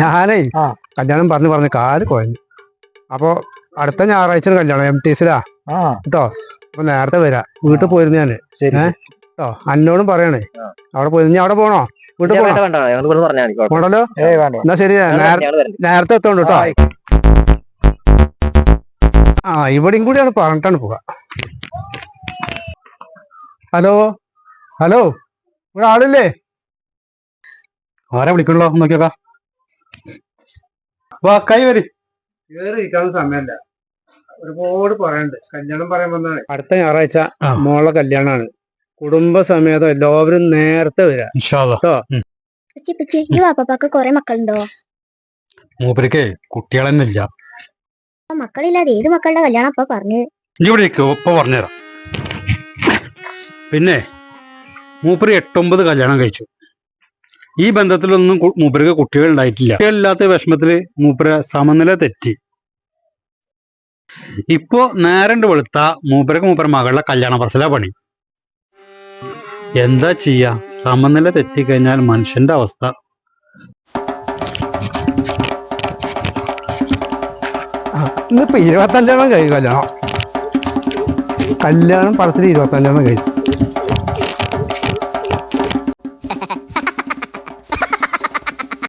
ഞാനേ കല്യാണം പറഞ്ഞു പറഞ്ഞു കാൽ കുഴഞ്ഞു. അപ്പോ അടുത്ത ഞായറാഴ്ച കല്യാണം എം ടി സിലാ കേട്ടോ അപ്പൊ നേരത്തെ വരാ. വീട്ടിൽ പോയിരുന്നു ഞാൻ? കേട്ടോ അന്നോടും പറയണേ. അവിടെ പോയി. ഞാൻ അവിടെ പോണോ? വീട്ടിൽ പോണോ. പോണല്ലോ? എന്നാ ശരി. നേരത്തെ എത്തോണ്ട് കേട്ടോ ആ ഇവിടെയും കൂടിയാണ് പറഞ്ഞിട്ടാണ് പോവാ. ഹലോ? ഹലോ? ഇവിടെ ആളില്ലേ? ആരാ വിളിക്കണല്ലോ നോക്കിയോക്കാ. വാ കൈ വരി. കേറി ഇരിക്കാനും സമയമല്ല. ഒരുപാട് പറയണ്ട്. കല്യാണം പറയാൻ വന്നാണ് അടുത്ത ഞായറാഴ്ച മോളെ കല്യാണാണ്. കുടുംബസമേതം എല്ലാവരും നേരത്തെ വരാം. കേട്ടോ? പിച്ചി പിച്ചി ഈ വാപ്പാക്ക് കൊറേ മക്കളുണ്ടോ? മൂപ്പരിക്കേ കുട്ടികളെന്നില്ല മക്കളില്ലാതെ ഏത് മക്കളുടെ കല്യാണം അപ്പൊ പറഞ്ഞു? ഇവിടെ ഇപ്പൊ പറഞ്ഞുതരാം. പിന്നെ മൂപ്പര് എട്ടൊമ്പത് കല്യാണം കഴിച്ചു. ഈ ബന്ധത്തിലൊന്നും മൂപ്പർക്ക് കുട്ടികൾ ഉണ്ടായിട്ടില്ല. കുട്ടികളില്ലാത്ത വിഷമത്തിൽ മൂപ്പര സമനില തെറ്റി. ഇപ്പോ നേരണ്ട് വെളുത്ത മൂപ്പരക്ക് മൂപ്പര മകളുടെ കല്യാണ പറച്ചില പണി. എന്താ ചെയ്യാ? സമനില തെറ്റിക്കഴിഞ്ഞാൽ മനുഷ്യന്റെ അവസ്ഥ. ഇന്നിപ്പോ ഇരുപത്തഞ്ചെണ്ണം കഴിയും കല്യാണം. കല്യാണം പറച്ചിൽ ഇരുപത്തഞ്ചെണ്ണം കഴിച്ചു